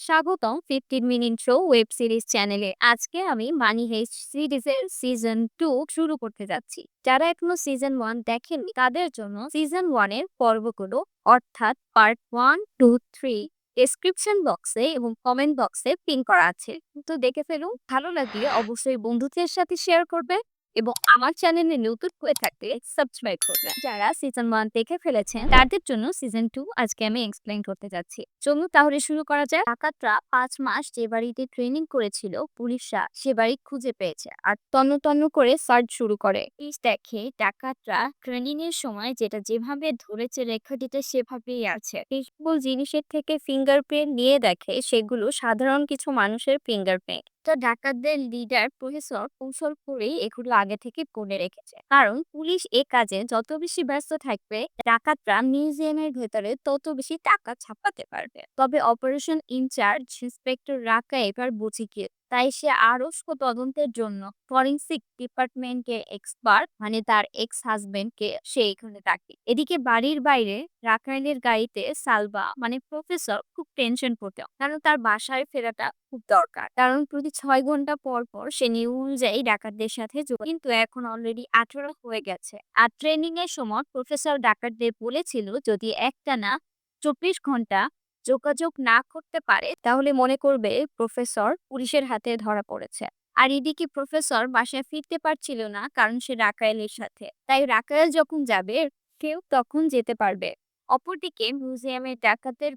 স্বাগতম fifteen minute show web series চ্যানেলে। আজকে আমি মানি হেস্ট সিরিজের সিজন টু শুরু করতে যাচ্ছি। যারা এখনও সিজন ওয়ান দেখেননি, তাদের জন্য সিজন ওয়ান ওয়ানের পর্বগুলো, অর্থাৎ part one, two, three, description বক্সে এবং কমেন্ট বক্সে পিন করা আছে। তো দেখে ফেলুন, ভালো লাগলে অবশ্যই বন্ধুদের সাথে শেয়ার করবে এবং আমার চ্যানেলে নতুন হয়ে থাকলে সাবস্ক্রাইব করবেন। যারা সিজন ওয়ান দেখে ফেলেছেন, তাদের জন্য সিজন টু আজকে আমি এক্সপ্লেন করতে যাচ্ছি। চলুন তাহলে শুরু করা যায় ডাকাতরা পাঁচ মাস যে বাড়িতে ট্রেনিং করেছিল, পুলিশরা সে বাড়ি খুঁজে পেয়েছে আর তন্ন তন্ন করে সার্চ শুরু করে। পুলিশ দেখে ডাকাতরা ট্রেনিং এর সময় যেটা যেভাবে ধরেছে রেখাটিতে সেভাবেই আছে। জিনিসের থেকে ফিঙ্গারপ্রিন্ট নিয়ে দেখে সেগুলো সাধারণ কিছু মানুষের ফিঙ্গারপ্রিন্ট তো ডাকাতদের লিডার প্রফেসর কৌশল করেই এগুলো আগে থেকে করে রেখেছে। কারণ পুলিশ এ কাজে যত বেশি ব্যস্ত থাকবে, ডাকাতরা মিউজিয়ামের ভেতরে তত বেশি টাকা ছাপাতে পারবে। তবে অপারেশন ইনচার্জ ইন্সপেক্টর রাকা এবার বুঝে গিয়ে তাই সে আরও তদন্তের জন্য ফরেন্সিক ডিপার্টমেন্টের এক্সপার্ট মানে তার এক্স হাজবেন্ডকে সে এখানে ডাকে। এদিকে বাড়ির বাইরে রাখাইনের গাড়িতে সালবা মানে প্রফেসর, খুব টেনশন করতে কারণ তার বাসায় ফেরাটা খুব দরকার। কারণ প্রতি ছয় ঘণ্টা পর পর সে নিয়ম অনুযায়ী ডাকাতদের সাথে কিন্তু এখন অলরেডি আঠারো হয়ে গেছে। আর ট্রেনিং এর সময় প্রফেসর ডাকাতদের বলেছিল, যদি একটা না, চব্বিশ ঘণ্টা যোগাযোগ না করতে পারে, তাহলে মনে করবে প্রফেসর পুলিশের হাতে ধরা পড়েছে। আর এদিকে প্রফেসর বাসায় ফিরতে পারছিল না, কারণ সে রাকায়েলের সাথে। তাই রাকায়েল যখন যাবে, কেউ তখন যেতে পারবে। অপরদিকে মিউজিয়ামের ডাকাতের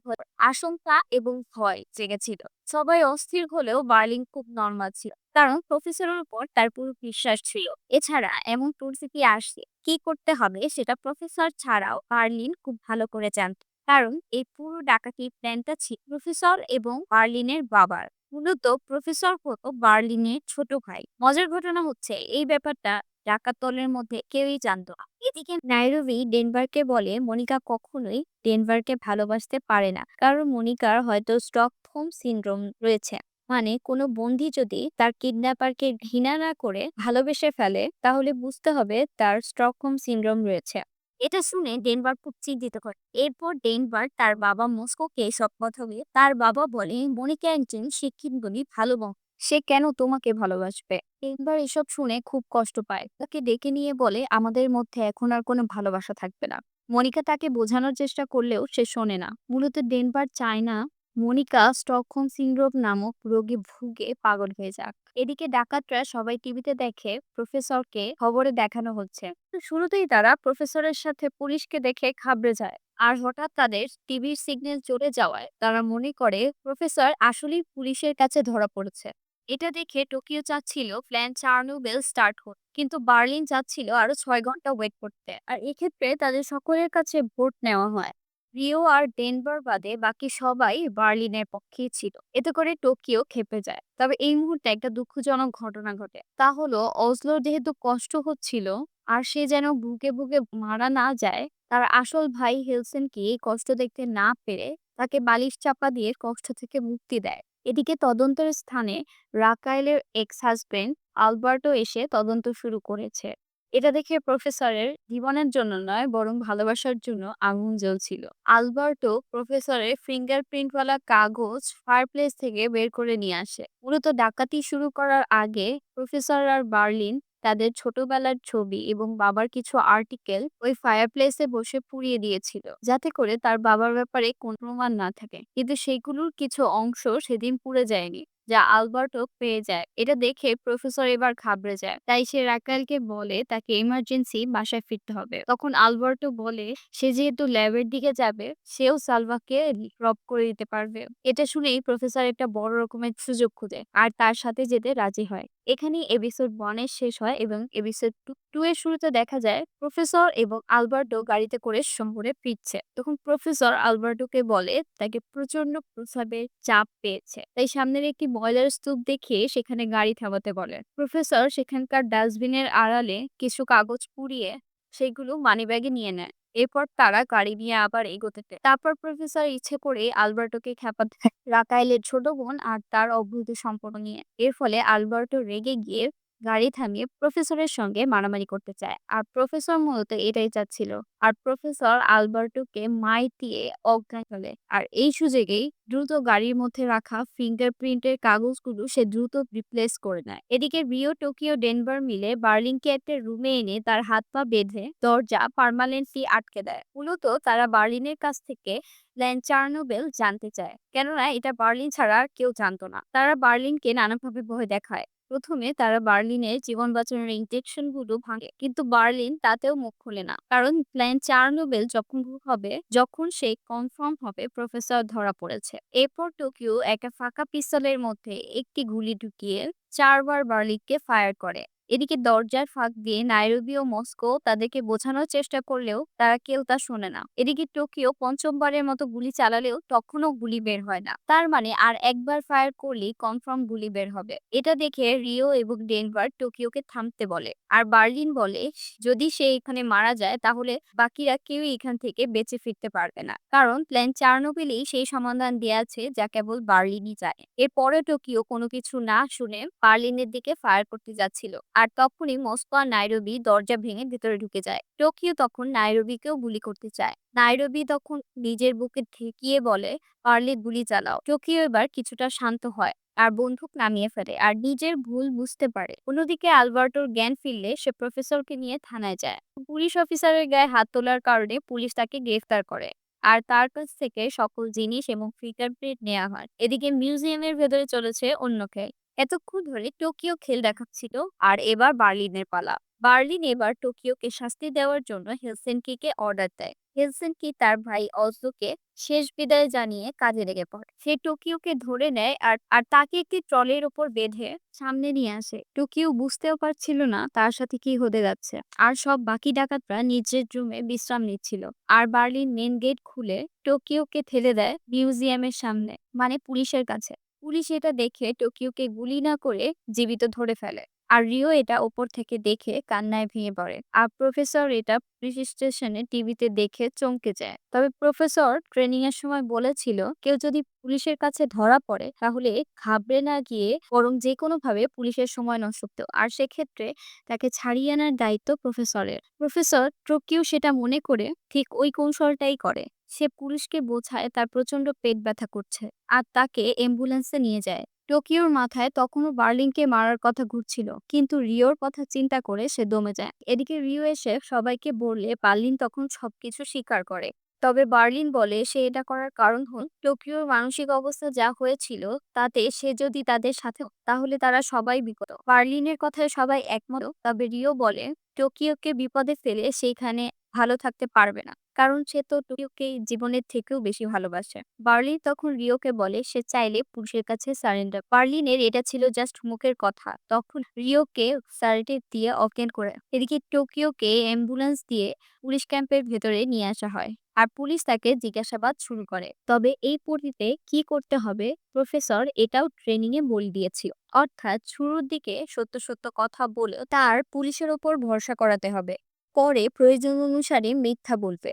আশঙ্কা এবং ভয় জেগেছিল। সবাই অস্থির হলেও বার্লিং খুব নর্মাল ছিল, কারণ প্রফেসরের উপর তার পুরো বিশ্বাস ছিল। এছাড়া এমন পরিস্থিতি আসছে কি করতে হবে সেটা প্রফেসর ছাড়াও বার্লিন খুব ভালো করে জানত। কারণ এই পুরো ডাকাতির প্ল্যানটা ছিল প্রফেসর এবং বার্লিনের বাবার। মূলত প্রফেসর হতো বার্লিনের ছোট ভাই। মজার ঘটনা হচ্ছে এই ব্যাপারটা ডাকাত দলের মধ্যে কেউই জানত না। এদিকে নাইরোবি ডেনভারকে বলে মনিকা কখনোই ডেনভারকে ভালোবাসতে পারে না। কারণ মনিকার হয়তো স্টকহোম সিনড্রোম রয়েছে। মানে কোনো বন্দি যদি তার কিডন্যাপারকে ঘৃণা না করে ভালোবেসে ফেলে, তাহলে বুঝতে হবে তার স্টকহোম সিনড্রোম রয়েছে। এটা শুনে ডেনবার খুব চিন্তিত করে। এরপর ডেনবার তার বাবা মস্কোকে সব কথা বলে, তার বাবা বলে, মনিকা একজন শিক্ষিত বলি ভালো সে কেন তোমাকে ভালোবাসবে? ডেনবার এসব শুনে খুব কষ্ট পায়। তাকে ডেকে নিয়ে বলে, আমাদের মধ্যে এখন আর কোনো ভালোবাসা থাকবে না। মনিকা তাকে বোঝানোর চেষ্টা করলেও সে শোনে না। মূলত ডেনবার চায় না মনিকা স্টকহোম সিনড্রোম নামক রোগে ভুগে পাগল হয়ে যাক। এদিকে ডাকাতরা সবাই টিভিতে দেখে প্রফেসরকে খবরে দেখানো হচ্ছে। শুরুতেই তারা প্রফেসরের সাথে পুলিশকে দেখে খাবড়ে যায়। আর হঠাৎ তাদের টিভির সিগন্যাল চলে যাওয়ায় তারা মনে করে প্রফেসর আসলেই পুলিশের কাছে ধরা পড়েছে। এটা দেখে টোকিও চাচ্ছিল প্ল্যান চার্নোবেল স্টার্ট হোক, কিন্তু বার্লিন চাচ্ছিল আরও ছয় ঘণ্টা ওয়েট করতে। আর এক্ষেত্রে তাদের সকলের কাছে ভোট নেওয়া হয়। রিও আর ডেনভার বাদে বাকি সবাই বার্লিনের পক্ষেই ছিল। এতে করে টোকিও খেপে যায়। তবে এই মুহূর্তে একটা দুঃখজনক ঘটনা ঘটে। তা হলো অজলোর যেহেতু কষ্ট হচ্ছিল, আর সে যেন বুকে বুকে মারা না যায়, তার আসল ভাই হেলসেনকে এই কষ্ট দেখতে না পেরে তাকে বালিশ চাপা দিয়ে কষ্ট থেকে মুক্তি দেয়। এদিকে তদন্তের স্থানে রাকাইলের এক্স হাজবেন্ড আলবার্টো এসে তদন্ত শুরু করেছে। এটা দেখে প্রফেসরের জীবনের জন্য নয়, বরং ভালোবাসার জন্য আগুন জ্বলছিল। আলবার্টো প্রফেসরের ফিঙ্গারপ্রিন্টওয়ালা কাগজ ফায়ারপ্লেস থেকে বের করে নিয়ে আসে। মূলত ডাকাতি শুরু করার আগে প্রফেসর আর বার্লিন তাদের ছোটবেলার ছবি এবং বাবার কিছু আর্টিকেল ওই ফায়ারপ্লেসে বসে পুড়িয়ে দিয়েছিল, যাতে করে তার বাবার ব্যাপারে কোনো প্রমাণ না থাকে। কিন্তু সেগুলোর কিছু অংশ সেদিন পুড়ে যায়নি। যা আলবার্টো পেয়ে যায়। এটা দেখে প্রফেসর এবার ঘাবড়ে যায়। তাই সে রাকালকে বলে তাকে ইমার্জেন্সি বাসায় ফিরতে হবে। তখন আলবার্টো বলে, সে যেহেতু ল্যাবের দিকে যাবে, সেও সালভাকে ড্রপ করে দিতে পারবে। এটা শুনেই প্রফেসর একটা বড় রকমের সুযোগ খুঁজে, আর তার সাথে যেতে রাজি হয়। এখানেই এপিসোড ওয়ানের শেষ হয় এবং এপিসোড টু এর শুরুতে দেখা যায় প্রফেসর এবং আলবার্টো গাড়িতে করে শহরে ফিরছে। তখন প্রফেসর আলবার্টোকে বলে, তাকে প্রচণ্ড প্রস্রাবের চাপ পেয়েছে। তাই সামনের একটি বয়লার স্তূপ দেখিয়ে সেখানে গাড়ি থামাতে বলে। প্রফেসর সেখানকার ডাস্টবিনের আড়ালে কিছু কাগজ পুড়িয়ে সেগুলো মানিব্যাগে নিয়ে নেয়। এরপর তারা গাড়ি নিয়ে আবার এগোতে তারপর প্রফেসর ইচ্ছে করে আলবার্টোকে খেপাতে রাকাইলের ছোট বোন আর তার অবৈধ সম্পর্ক নিয়ে। এর ফলে আলবার্টো রেগে গিয়ে গাড়ি থামিয়ে প্রফেসরের সঙ্গে মারামারি করতে চায়। আর প্রফেসর মূলত এটাই চাচ্ছিল। আর প্রফেসর আলবার্টোকে মাই দিয়ে অজ্ঞান ফেলে আর এই সুযোগেই দ্রুত গাড়ির মধ্যে রাখা ফিঙ্গারপ্রিন্টের কাগজগুলো সে দ্রুত রিপ্লেস করে নেয়। এদিকে রিও টোকিও ডেনভার মিলে বার্লিনকে একটা রুমে এনে তার হাত পা বেঁধে দরজা পারমানেন্টলি আটকে দেয়। মূলত তারা বার্লিনের কাছ থেকে প্ল্যান চার্নোবেল জানতে চায়। কেননা এটা বার্লিন ছাড়া কেউ জানতো না। তারা বার্লিনকে নানাভাবে ভয় দেখায়। প্রথমে তারা বার্লিনের জীবন বাঁচানোর ইনজেকশনগুলো ভাঙে। কিন্তু বার্লিন তাতেও মুখ খুলে না। কারণ প্ল্যান চার নোবেল যখন হবে, যখন সে কনফার্ম হবে, প্রফেসর ধরা পড়েছে। এরপর টোকিও একটা ফাঁকা পিস্তলের মধ্যে একটি গুলি ঢুকিয়ে চারবার বার্লিনকে ফায়ার করে। এদিকে দরজার ফাঁক দিয়ে নাইরোবি ও মস্কো তাদেরকে বোঝানোর চেষ্টা করলেও তারা কেউ তা শোনে না। এদিকে টোকিও পঞ্চমবারের মতো গুলি চালালেও তখনও গুলি বের হয় না। তার মানে আর একবার ফায়ার করলেই কনফার্ম গুলি বের হবে। এটা দেখে রিও এবং ডেনভার টোকিওকে থামতে বলে। আর বার্লিন বলে, যদি সে এখানে মারা যায়, তাহলে বাকিরা কেউই এখান থেকে বেঁচে ফিরতে পারবে না। কারণ প্ল্যান চার্নোবিলেই সেই সমাধান দেওয়া আছে যা কেবল বার্লিনই চায় এরপরে টোকিও কোনো কিছু না শুনে বার্লিনের দিকে ফায়ার করতে যাচ্ছিল। আর তখনই মস্কো আর নাইরোবি দরজা ভেঙে ভেতরে ঢুকে যায়। টোকিও তখন নাইরোবিকেও গুলি করতে চায়। নাইরোবি তখন নিজের বুকে ঠেকিয়ে বলে, পারলে গুলি চালাও। টোকিও এবার কিছুটা শান্ত হয় আর বন্দুক নামিয়ে ফেলে আর নিজের ভুল বুঝতে পারে। অন্যদিকে আলবার্টোর জ্ঞান ফিরলে সে প্রফেসরকে নিয়ে থানায় যায়। পুলিশ অফিসারের গায়ে হাত তোলার কারণে পুলিশ তাকে গ্রেফতার করে আর তার কাছ থেকে সকল জিনিস এবং ফিঙ্গারপ্রিন্ট নেওয়া হয়। এদিকে মিউজিয়ামের ভেতরে চলেছে অন্য খেল এতক্ষণ ধরে টোকিও খেল দেখাচ্ছিল আর এবার বার্লিনের পালা। বার্লিন এবার টোকিওকে শাস্তি দেওয়ার জন্য হেলসেনকিকে অর্ডার দেয়। হেলসেনকি তার ভাই অজোকে শেষ বিদায় জানিয়ে কাজে লেগে পড়ে। সে টোকিওকে ধরে নেয় আর আর তাকে একটি ট্রলের ওপর বেঁধে সামনে নিয়ে আসে। টোকিও বুঝতেও পারছিল না তার সাথে কি হতে যাচ্ছে। আর সব বাকি ডাকাতরা নিজের রুমে বিশ্রাম নিচ্ছিল। আর বার্লিন মেন গেট খুলে টোকিওকে ঠেলে দেয় মিউজিয়ামের সামনে মানে পুলিশের কাছে। পুলিশ এটা দেখে টোকিওকে গুলি না করে জীবিত ধরে ফেলে। আর রিও এটা ওপর থেকে দেখে কান্নায় ভেঙে পড়ে। আর প্রফেসর এটা পুলিশ স্টেশনে টিভিতে দেখে চমকে যায়। তবে প্রফেসর ট্রেনিং এর সময় বলেছিল, কেউ যদি পুলিশের কাছে ধরা পড়ে, তাহলে ঘাবড়ে না গিয়ে বরং যে কোনো ভাবে পুলিশের সময় নষ্ট। আর সেক্ষেত্রে তাকে ছাড়িয়ে আনার দায়িত্ব প্রফেসরের। প্রফেসর টোকিও সেটা মনে করে ঠিক ওই কৌশলটাই করে। সে পুলিশকে বোঝায় তার প্রচণ্ড পেট ব্যথা করছে আর তাকে অ্যাম্বুলেন্সে নিয়ে যায়। টোকিওর মাথায় তখনও বার্লিনকে মারার কথা ঘুরছিল, কিন্তু রিওর কথা চিন্তা করে সে দমে যায়। এদিকে রিও এসে সবাইকে বললে বার্লিন তখন সবকিছু স্বীকার করে। তবে বার্লিন বলে সে এটা করার কারণ হল, টোকিওর মানসিক অবস্থা যা হয়েছিল তাতে সে যদি তাদের সাথে তাহলে তারা সবাই বিপদ। বার্লিনের কথায় সবাই একমত, তবে রিও বলে, টোকিওকে বিপদে ফেলে সেইখানে ভালো থাকতে পারবে না। কারণ সে তো টোকিওকে জীবনের থেকেও বেশি ভালোবাসে। বার্লিন তখন রিওকে বলে, সে চাইলে পুলিশের কাছে সারেন্ডার বার্লিনের এটা ছিল জাস্ট মুখের কথা। তখন রিওকে সারেটে দিয়ে অজ্ঞান করে, এদিকে টোকিওকে অ্যাম্বুলেন্স দিয়ে পুলিশ ক্যাম্পের ভেতরে নিয়ে আসা হয় আর পুলিশ তাকে জিজ্ঞাসাবাদ শুরু করে। তবে এই পরিতে কি করতে হবে? প্রফেসর এটাও ট্রেনিং এ বলে দিয়েছিল। অর্থাৎ শুরুর দিকে সত্য সত্য কথা বলে তার পুলিশের ওপর ভরসা করাতে হবে। পরে প্রয়োজন অনুসারে মিথ্যা বলবে।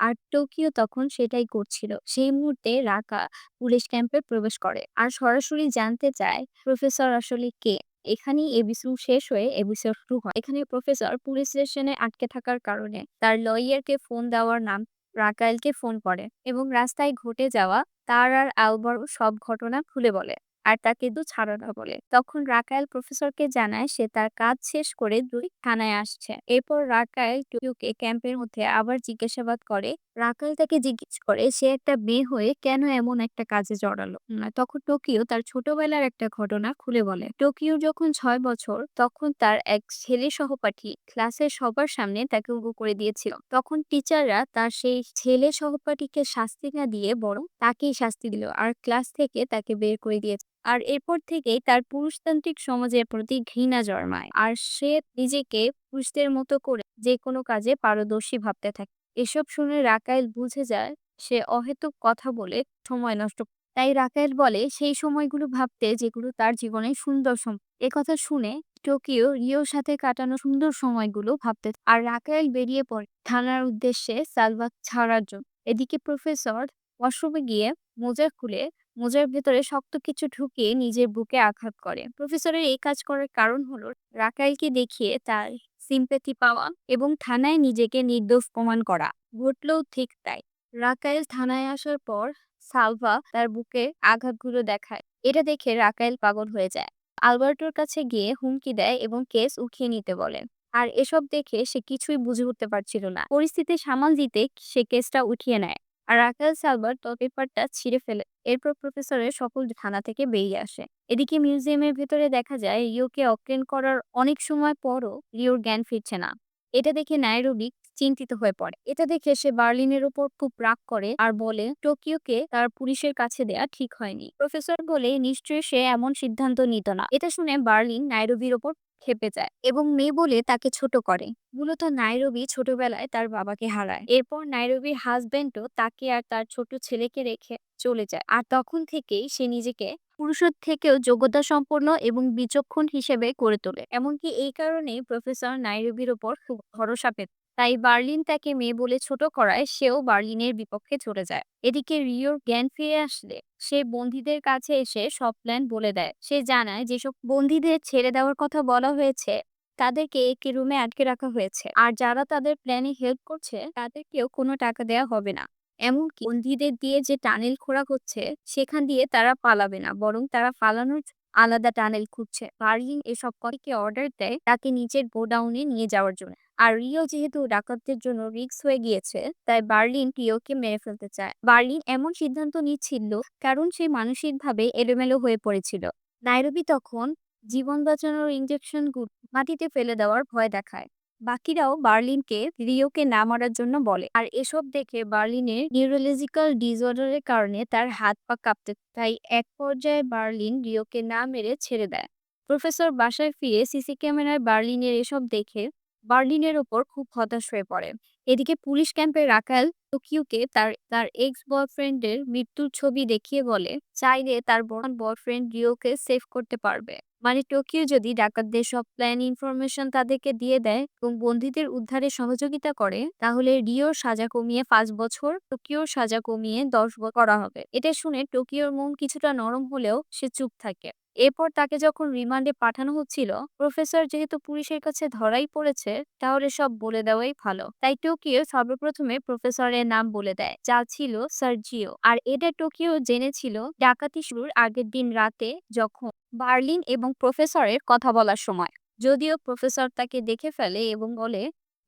আর টোকিও তখন সেটাই করছিল। সেই মুহূর্তে রাকা পুলিশ ক্যাম্পে প্রবেশ করে। আর সরাসরি জানতে চায় প্রফেসর আসলে কে? এখানেই এবিসিউ শেষ হয়ে এবিসিউ শুরু হয়। এখানে প্রফেসর পুলিশ স্টেশনে আটকে থাকার কারণে তার লয়ারকে ফোন দেওয়ার নাম রাকাইলকে ফোন করে এবং রাস্তায় ঘটে যাওয়া তার আর আলবার সব ঘটনা খুলে বলে। আর তাকে দু ছাড়ানো বলে। তখন রাকায়েল প্রফেসরকে জানায় সে তার কাজ শেষ করে দুই থানায় আসছে। এরপর রাকায়েল টোকিওকে ক্যাম্পের মধ্যে আবার জিজ্ঞাসাবাদ করে, রাকায়েল তাকে জিজ্ঞেস করে, সে একটা মেয়ে হয়ে কেন এমন একটা কাজে জড়ালো? তখন টোকিও তার ছোটবেলার একটা ঘটনা খুলে বলে। টোকিও যখন ছয় বছর, তখন তার এক ছেলে সহপাঠী ক্লাসের সবার সামনে তাকে উগু করে দিয়েছিল। তখন টিচাররা তার সেই ছেলে সহপাঠীকে শাস্তি না দিয়ে বরং তাকেই শাস্তি দিল। আর ক্লাস থেকে তাকে বের করে দিয়েছে। আর এরপর থেকেই তার পুরুষতান্ত্রিক সমাজের প্রতি ঘৃণা জন্মায়। আর সে নিজেকে পুরুষদের মতো করে যে কোনো কাজে পারদর্শী ভাবতে থাকে। এসব শুনে রাকাইল বুঝে যায়, সে অহেতুক কথা বলে সময় নষ্ট তাই রাকাইল বলে, সেই সময়গুলো ভাবতে যেগুলো তার জীবনে সুন্দর সময় কথা শুনে টোকিও রিওর সাথে কাটানো সুন্দর সময়গুলো ভাবতে আর রাকাইল বেরিয়ে পড়ে থানার উদ্দেশ্যে সালভাক ছাড়ার জন্য। এদিকে প্রফেসর ওয়াশরুমে গিয়ে মোজা খুলে মোজার ভেতরে শক্ত কিছু ঢুকিয়ে নিজের বুকে আঘাত করে। প্রফেসরের এই কাজ করার কারণ হলো রাকাইলকে দেখিয়ে তার সিম্পেথি পাওয়া এবং থানায় নিজেকে নির্দোষ প্রমাণ করা। ঘটলেও ঠিক তাই। রাকাইল থানায় আসার পর সালভা তার বুকে আঘাতগুলো দেখায়। এটা দেখে রাকাইল পাগল হয়ে যায়। আলবার্টোর কাছে গিয়ে হুমকি দেয় এবং কেস উঠিয়ে নিতে বলে। আর এসব দেখে সে কিছুই বুঝে উঠতে পারছিল না। পরিস্থিতি সামাল দিতে সে কেসটা উঠিয়ে নেয়। আর রাকাল সালবার পেপারটা ছিঁড়ে ফেলে। এরপর প্রফেসরের সকল থানা থেকে বেরিয়ে আসে। এদিকে মিউজিয়ামের ভেতরে দেখা যায়, রিওকে অজ্ঞান করার অনেক সময় পরও রিওর জ্ঞান ফিরছে না। এটা দেখে নাইরোবি চিন্তিত হয়ে পড়ে। এটা দেখে সে বার্লিনের উপর খুব রাগ করে আর বলে, টোকিওকে তার পুলিশের কাছে দেয়া ঠিক হয়নি। প্রফেসর বলে, নিশ্চয়ই সে এমন সিদ্ধান্ত নিত না। এটা শুনে বার্লিন নাইরোবির ওপর খেপে যায় এবং মেয়ে বলে তাকে ছোট করে। মূলত নাইরবি ছোটবেলায় তার বাবাকে হারায়। এরপর নাইরবির হাজবেন্ডও তাকে আর তার ছোট ছেলেকে রেখে চলে যায়। আর তখন থেকেই সে নিজেকে পুরুষের থেকেও যোগ্যতা সম্পন্ন এবং বিচক্ষণ হিসেবে গড়ে তোলে। এমনকি এই কারণেই প্রফেসর নাইরবির ওপর খুব ভরসা পেত। তাই বার্লিন তাকে মেয়ে বলে ছোট করায় সেও বার্লিনের বিপক্ষে চলে যায়। এদিকে রিওর জ্ঞান ফিরে আসলে, সে বন্দীদের কাছে এসে সব প্ল্যান বলে দেয়। সে জানায় যেসব বন্দীদের ছেড়ে দেওয়ার কথা বলা হয়েছে, তাদেরকে একটি রুমে আটকে রাখা হয়েছে। আর যারা তাদের প্ল্যানে হেল্প করছে, তাদেরকেও কোনো টাকা দেওয়া হবে না। এমনকি বন্দীদের দিয়ে যে টানেল খোঁড়া হচ্ছে, সেখান দিয়ে তারা পালাবে না, বরং তারা পালানোর আলাদা টানেল খুঁজছে। বার্লিন এসব কয়েককে অর্ডার দেয় তাকে নিচের গোডাউনে নিয়ে যাওয়ার জন্য। আর রিও যেহেতু ডাকাতদের জন্য রিক্স হয়ে গিয়েছে, তাই বার্লিন রিওকে মেরে ফেলতে চায়। বার্লিন এমন সিদ্ধান্ত নিচ্ছিল, কারণ সে মানসিকভাবে এলোমেলো হয়ে পড়েছিল। নাইরবি তখন জীবন বাঁচানোর ইঞ্জেকশন মাটিতে ফেলে দেওয়ার ভয় দেখায়। বাকিরাও বার্লিনকে রিওকে না মারার জন্য বলে। আর এসব দেখে বার্লিনের নিউরোলজিক্যাল ডিসঅর্ডারের কারণে তার হাত পা কাঁপতে তাই এক পর্যায়ে বার্লিন রিওকে না মেরে ছেড়ে দেয়। প্রফেসর বাসায় ফিরে সিসি ক্যামেরায় বার্লিনের এসব দেখে বার্লিনের ওপর খুব হতাশ হয়ে পড়ে। এদিকে পুলিশ ক্যাম্পে রাখাল টোকিওকে তার তার এক্স বয়ফ্রেন্ডের মৃত্যুর ছবি দেখিয়ে বলে, চাইলে তার বয়ফ্রেন্ড রিওকে সেভ করতে পারবে। মানে টোকিও যদি ডাকাতদের সব প্ল্যান ইনফরমেশন তাদেরকে দিয়ে দেয় এবং বন্দীদের উদ্ধারে সহযোগিতা করে, তাহলে রিওর সাজা কমিয়ে পাঁচ বছর, টোকিওর সাজা কমিয়ে দশ করা হবে। এটা শুনে টোকিওর মন কিছুটা নরম হলেও সে চুপ থাকে। এরপর তাকে যখন রিমান্ডে পাঠানো হচ্ছিল, প্রফেসর যেহেতু পুলিশের কাছে ধরাই পড়েছে, তাহলে সব বলে দেওয়াই ভালো। তাই টোকিও সর্বপ্রথমে প্রফেসরের নাম বলে দেয়, যা ছিল সার্জিও। আর এটা টোকিও জেনেছিল ডাকাতি শুরুর আগের দিন রাতে যখন বার্লিন এবং প্রফেসরের কথা বলার সময়। যদিও প্রফেসর তাকে দেখে ফেলে এবং বলে,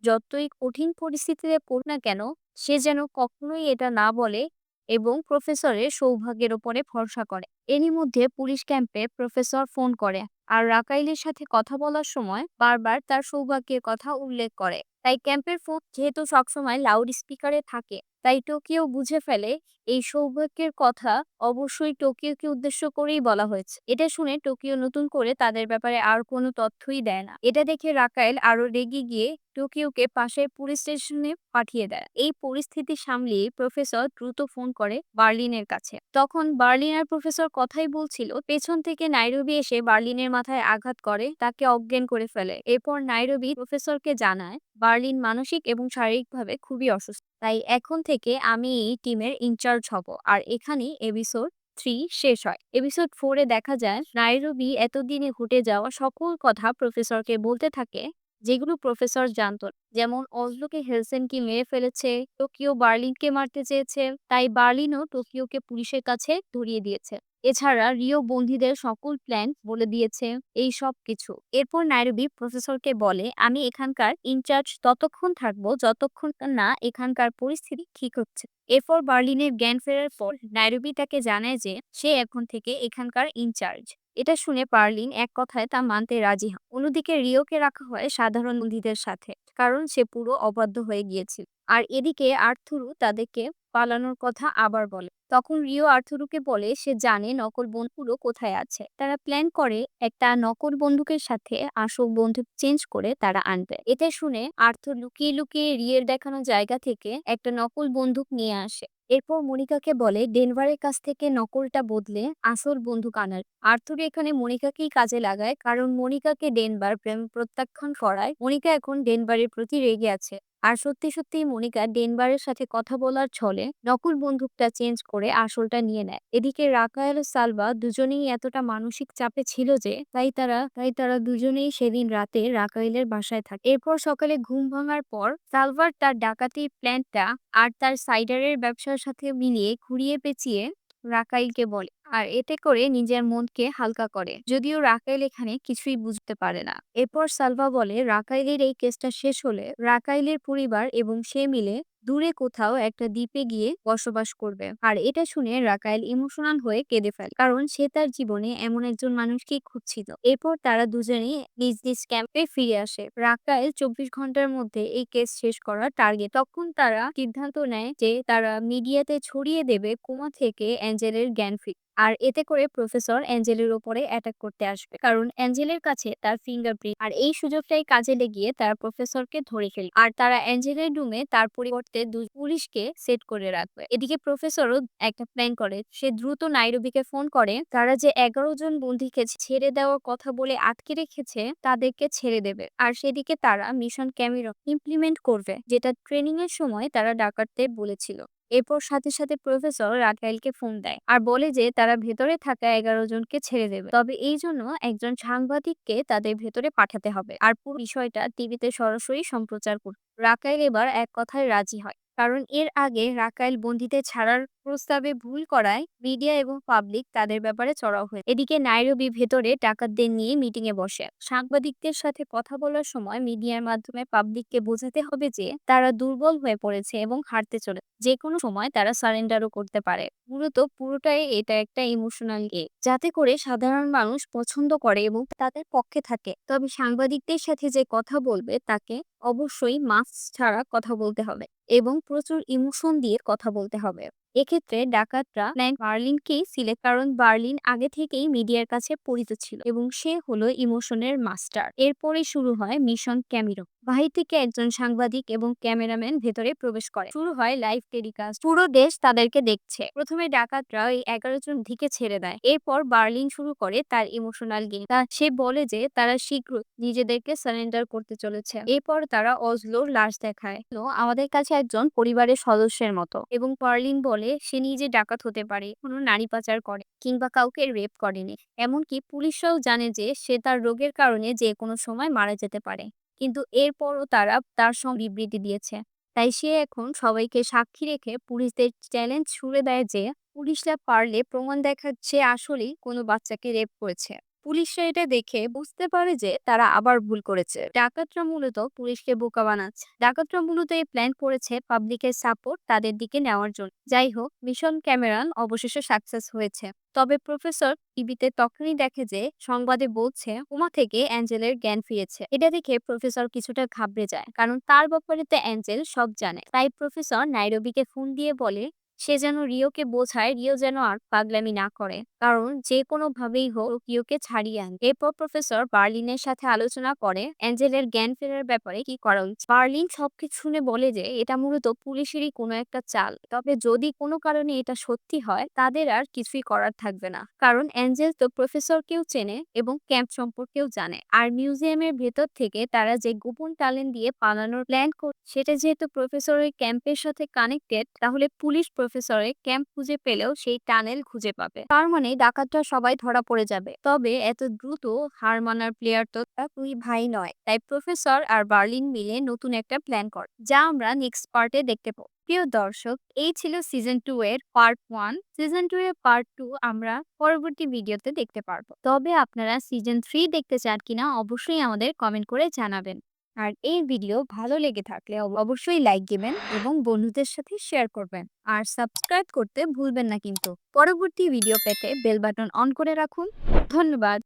যতই কঠিন পরিস্থিতিতে পড় না কেন, সে যেন কখনোই এটা না বলে এবং প্রফেসরের সৌভাগ্যের ওপরে ভরসা করে। এরই মধ্যে পুলিশ ক্যাম্পে প্রফেসর ফোন করে আর রাকাইলের সাথে কথা বলার সময় বারবার তার সৌভাগ্যের কথা উল্লেখ করে। তাই ক্যাম্পের ফোন যেহেতু সবসময় লাউড স্পিকারে থাকে তাই টোকিও বুঝে ফেলে এই সৌভাগ্যের কথা অবশ্যই টোকিওকে উদ্দেশ্য করেই বলা হয়েছে। এটা শুনে টোকিও নতুন করে তাদের ব্যাপারে আর কোনো তথ্যই দেয় না। এটা দেখে রাকাইল আরও রেগে গিয়ে টোকিওকে পাশের পুলিশ স্টেশনে পাঠিয়ে দেয়। এই পরিস্থিতি সামলিয়ে প্রফেসর দ্রুত ফোন করে বার্লিনের কাছে। তখন বার্লিন আর প্রফেসর কথাই বলছিল, পেছন থেকে নাইরবি এসে বার্লিনের মাথায় আঘাত করে, তাকে অজ্ঞান করে ফেলে। এরপর নাইরবি প্রফেসরকে জানায় বার্লিন মানসিক এবং শারীরিকভাবে খুবই অসুস্থ। তাই এখন থেকে আমি এই টিমের ইনচার্জ হব। আর এখানেই এপিসোড থ্রি শেষ হয়। এপিসোড ফোরে দেখা যায়, নাইরবি এতদিনে ঘটে যাওয়া সকল কথা প্রফেসরকে বলতে থাকে, যেগুলো প্রফেসর জানত। যেমন, অজলোকে হেলসেনকে মেরে ফেলেছে, টোকিও বার্লিনকে মারতে চেয়েছে, তাই বার্লিনও টোকিওকে পুলিশের কাছে ধরিয়ে দিয়েছে। এছাড়া রিও বন্দীদের সকল প্ল্যান বলে দিয়েছে এই সব কিছু। এরপর নাইরবি প্রফেসরকে বলে, আমি এখানকার ইনচার্জ ততক্ষণ থাকব যতক্ষণ না এখানকার পরিস্থিতি ঠিক হচ্ছে। এরপর বার্লিনের জ্ঞান ফেরার পর নাইরবি তাকে জানায় যে, সে এখন থেকে এখানকার ইনচার্জ। এটা শুনে পার্লিন এক কথায় তা মানতে রাজি হয় অন্যদিকে রিওকে রাখা হয় সাধারণ বন্দীদের সাথে। কারণ সে পুরো অবাধ্য হয়ে গিয়েছিল। আর এদিকে আর্থুরু তাদেরকে পালানোর কথা আবার বলে। তখন রিও আর্থুরুকে বলে, সে জানে নকল বন্ধুগুলো কোথায় আছে। তারা প্ল্যান করে একটা নকল বন্দুকের সাথে আসল বন্ধু চেঞ্জ করে তারা আনবে। এতে শুনে আর্থুর লুকিয়ে লুকিয়ে রিয়ের দেখানো জায়গা থেকে একটা নকল বন্দুক নিয়ে আসে। এরপর মনিকাকে বলে, ডেনভারের কাছ থেকে নকলটা বদলে আসল বন্দুক আনার। আর্থুর এখানে মনিকাকেই কাজে লাগায়, কারণ মনিকাকে ডেনবার প্রেম প্রত্যাখ্যান করায়। মনিকা এখন ডেনবারের প্রতি রেগে আছে। আর সত্যি সত্যি মনিকা ডেনবারের সাথে কথা বলার ছলে নকল বন্দুকটা চেঞ্জ করে আসলটা নিয়ে নেয়। এদিকে রাকায়েল ও সালভা দুজনেই এতটা মানসিক চাপে ছিল যে, তাই তারা তাই তারা দুজনেই সেদিন রাতে রাকায়েলের বাসায় থাকে। এরপর সকালে ঘুম ভাঙার পর সালভার তার ডাকাতির প্ল্যানটা আর তার সাইডারের ব্যবসার সাথে মিলিয়ে ঘুরিয়ে পেঁচিয়ে রাকাইলকে বলে। আর এতে করে নিজের মনকে হালকা করে। যদিও রাকাইল এখানে কিছুই বুঝতে পারে না। এরপর সালভা বলে, রাকাইলের এই কেসটা শেষ হলে রাকাইলের পরিবার এবং সে মিলে দূরে কোথাও একটা দ্বীপে গিয়ে বসবাস করবে। আর এটা শুনে রাকাইল ইমোশনাল হয়ে কেঁদে ফেলে, কারণ সে তার জীবনে এমন একজন মানুষকে খুঁজছিল। এরপর তারা দুজনেই নিজ নিজ ক্যাম্পে ফিরে আসে। রাকাইল চব্বিশ ঘণ্টার মধ্যে এই কেস শেষ করার টার্গেট। তখন তারা সিদ্ধান্ত নেয় যে তারা মিডিয়াতে ছড়িয়ে দেবে কোমা থেকে অ্যাঞ্জেলের জ্ঞান ফিরে। আর এতে করে প্রফেসর অ্যাঞ্জেলের ওপরে অ্যাটাক করতে আসবে। কারণ অ্যাঞ্জেলের কাছে তার ফিঙ্গারপ্রিন্ট আর এই সুযোগটাই কাজে লেগিয়ে তারা প্রফেসরকে ধরে ফেলে আর তারা অ্যাঞ্জেলের রুমে তার পরিবর্তে পুলিশকে সেট করে রাখবে। এদিকে প্রফেসরও একটা প্ল্যান করে। সে দ্রুত নাইরোবিকে ফোন করে। তারা যে এগারো জন বন্দীকে ছেড়ে দেওয়ার কথা বলে আটকে রেখেছে, তাদেরকে ছেড়ে দেবে। আর সেদিকে তারা মিশন ক্যামেরা ইমপ্লিমেন্ট করবে, যেটা ট্রেনিং এর সময় তারা ডাকাতদের বলেছিল। এরপর সাথে সাথে প্রফেসর রাকাইলকে ফোন দেয় আর বলে যে তারা ভেতরে থাকা এগারো জনকে ছেড়ে দেবে। তবে এই জন্য একজন সাংবাদিককে তাদের ভেতরে পাঠাতে হবে। আর পুরো বিষয়টা টিভিতে সরাসরি সম্প্রচার করবে রাকাইল এবার এক কথায় রাজি হয়। কারণ এর আগে রাকাইল বন্দীদের ছাড়ার প্রস্তাবে ভুল করায় মিডিয়া এবং পাবলিক তাদের ব্যাপারে চড়াও হয়ে এদিকে নাইরবি ভেতরে ডাকাতদের নিয়ে মিটিং এ বসে। সাংবাদিকদের সাথে কথা বলার সময় মিডিয়ার মাধ্যমে পাবলিককে বোঝাতে হবে যে তারা দুর্বল হয়ে পড়েছে এবং হারতে চলে যে কোনো সময় তারা সারেন্ডারও করতে পারে। মূলত পুরোটাই এটা একটা ইমোশনাল গে যাতে করে সাধারণ মানুষ পছন্দ করে এবং তাদের পক্ষে থাকে। তবে সাংবাদিকদের সাথে যে কথা বলবে তাকে অবশ্যই মাস্ক ছাড়া কথা বলতে হবে। এবং প্রচুর ইমোশন দিয়ে কথা বলতে হবে। এক্ষেত্রে ডাকাতরা ল্যান্ড বার্লিনকেই সিলেক্ট, কারণ বার্লিন আগে থেকেই মিডিয়ার কাছে পরিচিত ছিল এবং সে হলো ইমোশনের মাস্টার এরপরে শুরু হয় মিশন ক্যামিরো বাহির থেকে একজন সাংবাদিক এবং ক্যামেরাম্যান ভেতরে প্রবেশ করে। শুরু হয় লাইভ টেলিকাস্ট। পুরো দেশ তাদেরকে দেখছে। প্রথমে ডাকাতরা ওই এগারো জন ধিকে ছেড়ে দেয়। এরপর বার্লিন শুরু করে তার ইমোশনাল গেম তা সে বলে যে তারা শীঘ্র নিজেদেরকে সারেন্ডার করতে চলেছে। এরপর তারা অজলোর লাশ দেখায়। আমাদের কাছে একজন পরিবারের সদস্যের মতো। এবং পার্লিন বলে, সে নিজে ডাকাত হতে পারে, কোনো নারী পাচার করে, কিংবা কাউকে রেপ করেনি। এমনকি পুলিশরাও জানে যে সে তার রোগের কারণে যে কোনো সময় মারা যেতে পারে। কিন্তু এরপরও তারা তার সঙ্গে বিবৃতি দিয়েছে। তাই সে এখন সবাইকে সাক্ষী রেখে পুলিশদের চ্যালেঞ্জ ছুড়ে দেয় যে, পুলিশরা পারলে প্রমাণ দেখাচ্ছে আসলেই কোনো বাচ্চাকে রেপ করেছে। পুলিশরা এটা দেখে বুঝতে পারে যে তারা আবার ভুল করেছে। ডাকাতরা মূলত পুলিশকে বোকা বানাচ্ছে। ডাকাতরা মূলত এই প্ল্যান করেছে পাবলিকের সাপোর্ট তাদের দিকে নেওয়ার জন্য। যাই হোক মিশন ক্যামেরান অবশেষে সাকসেস হয়েছে। তবে প্রফেসর টিভিতে তখনই দেখে যে সংবাদে বলছে, উমা থেকে অ্যাঞ্জেলের জ্ঞান ফিরেছে। এটা দেখে প্রফেসর কিছুটা ঘাবড়ে যায়। কারণ তার ব্যাপারে তো অ্যাঞ্জেল সব জানে। তাই প্রফেসর নাইরবিকে ফোন দিয়ে বলে সে যেন রিওকে বোঝায়, রিও যেন আর পাগলামি না করে। কারণ যে কোনো ভাবেই হোক রিওকে ছাড়িয়ে আন। এরপর প্রফেসর বার্লিনের সাথে আলোচনা করে অ্যাঞ্জেলের জ্ঞান ফেরার ব্যাপারে কি করা উচিত। বার্লিন সবকিছু শুনে বলে যে, এটা মূলত পুলিশেরই কোনো একটা চাল। তবে যদি কোনো কারণে এটা সত্যি হয়, তাদের আর কিছুই করার থাকবে না। কারণ অ্যাঞ্জেল তো প্রফেসরকেও চেনে এবং ক্যাম্প সম্পর্কেও জানে। আর মিউজিয়ামের ভেতর থেকে তারা যে গোপন ট্যালেন্ট দিয়ে পালানোর প্ল্যান করে, সেটা যেহেতু প্রফেসরের ক্যাম্পের সাথে কানেক্টেড, তাহলে পুলিশ প্রফেসরে ক্যাম্প খুঁজে পেলেও সেই টানেল খুঁজে পাবে। তার মানে ডাকাতরা সবাই ধরা পড়ে যাবে। তবে এত দ্রুত হার মানার প্লেয়ার তো তুই ভাই নয়। তাই প্রফেসর আর বার্লিন মিলে নতুন একটা প্ল্যান কর, যা আমরা নেক্সট পার্টে দেখতে পাবো। প্রিয় দর্শক, এই ছিল সিজন টু এর পার্ট ওয়ান সিজন টু এর পার্ট টু আমরা পরবর্তী ভিডিওতে দেখতে পারব। তবে আপনারা সিজন থ্রি দেখতে চান কিনা অবশ্যই আমাদের কমেন্ট করে জানাবেন। আর এই ভিডিও ভালো লেগে থাকলে অবশ্যই লাইক দিবেন এবং বন্ধুদের সাথে শেয়ার করবেন। আর সাবস্ক্রাইব করতে ভুলবেন না কিন্তু। পরবর্তী ভিডিও পেতে বেল বাটন অন করে রাখুন। ধন্যবাদ।